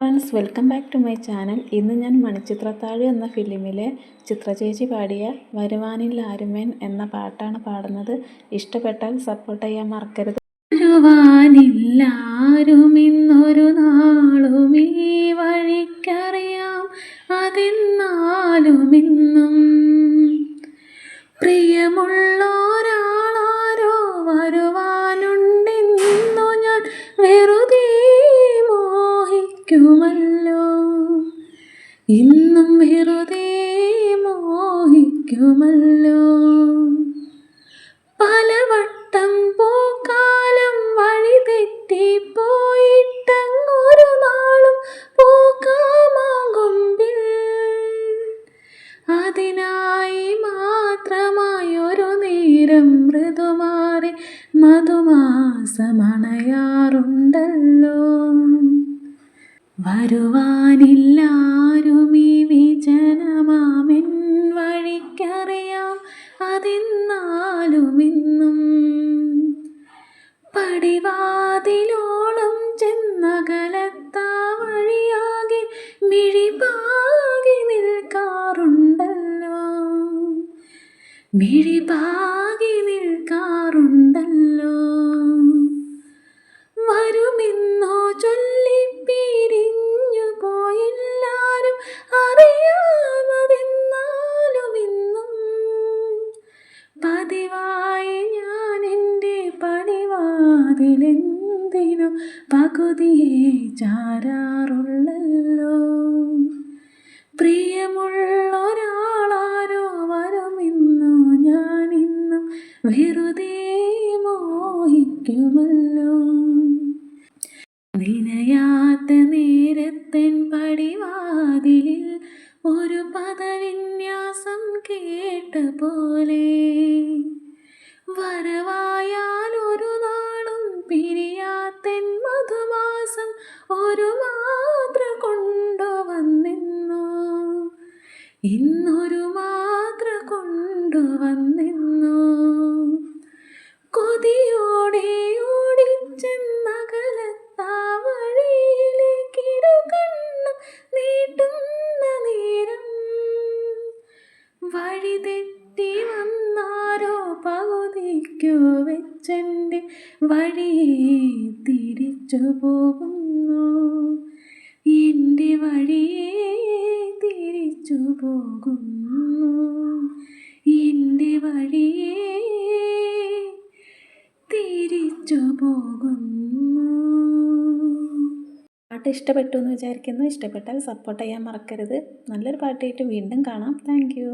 Friends welcome back to my channel. ഇന്ന് ഞാൻ മണിച്ചിത്രത്താഴ് എന്ന ഫിലിമിലെ ചിത്രചേച്ചി പാടിയ വരുവാനിൽ ആരുമേൻ എന്ന പാട്ടാണ് പാടുന്നത്. ഇഷ്ടപ്പെട്ടാൽ സപ്പോർട്ട് ചെയ്യാൻ മറക്കരുത്. വരുവാനില്ലാരുമിന്നൊരു നാളും ഈ വഴിക്കറിയാം. അതെന്നാലും ഇന്നും ഇന്നും ഹൃദയമോഹിക്കുമല്ലോ മോഹിക്കുമല്ലോ. പലവട്ടം പൂക്കാലം വഴി തെറ്റിപ്പോയിട്ടങ്ങൊരു നാളും പൂക്കാമാകൊമ്പിൽ. അതിനായി മാത്രമായി ഒരു നേരം മൃദുമാറി മധുമാസമണയാറുണ്ടല്ലോ. വരുവാനില്ലാരും ഈ വിജനമാമെൻ വഴിക്കറിയാം. അതെന്നാലും ഇന്നും പടിവാതിലോളം ചെന്നകലത്താ വഴിയാകെ മിഴിപാകി നിൽക്കാറുണ്ടല്ലോ. മിഴിപാകി നിൽക്കാറുണ്ടല്ലോ. പടിവാതിലെന്തിനു പകുതിയെ ചാരാറുള്ളല്ലോ? പ്രിയമുള്ളൊരാളാരോ വരുമെന്നു ഞാനിന്നും വെറുതെ മോഹിക്കുമല്ലോ. നിനയാത്ത നേരത്തൻ പടിവാതിലിൽ ഒരു പദവിന്യാസം കേട്ട പോലെ വരവായാൽ ഇന്നൊരു മാത്ര കൊണ്ടുവന്നിന്നു. കൊതിയോടെ ഓടിച്ചെന്നകലത്താ വഴിയിലേക്കിരു കണ്ണും നീട്ടുന്ന നേരം വഴി തെറ്റി വന്നാരോ പകുതിക്കു വെച്ചെന്റെ വഴിയെ തിരിച്ചു പോകുന്നു എന്റെ വഴിയെ തിരിച്ചു പോകുന്നു. എന്റെ വഴിയെ തിരിച്ചു പോകുന്നു. പാട്ട് ഇഷ്ടപ്പെട്ടു എന്ന് വിചാരിക്കുന്നു. ഇഷ്ടപ്പെട്ടാൽ സപ്പോർട്ട് ചെയ്യാൻ മറക്കരുത്. നല്ലൊരു പാട്ടായിട്ട് വീണ്ടും കാണാം. താങ്ക്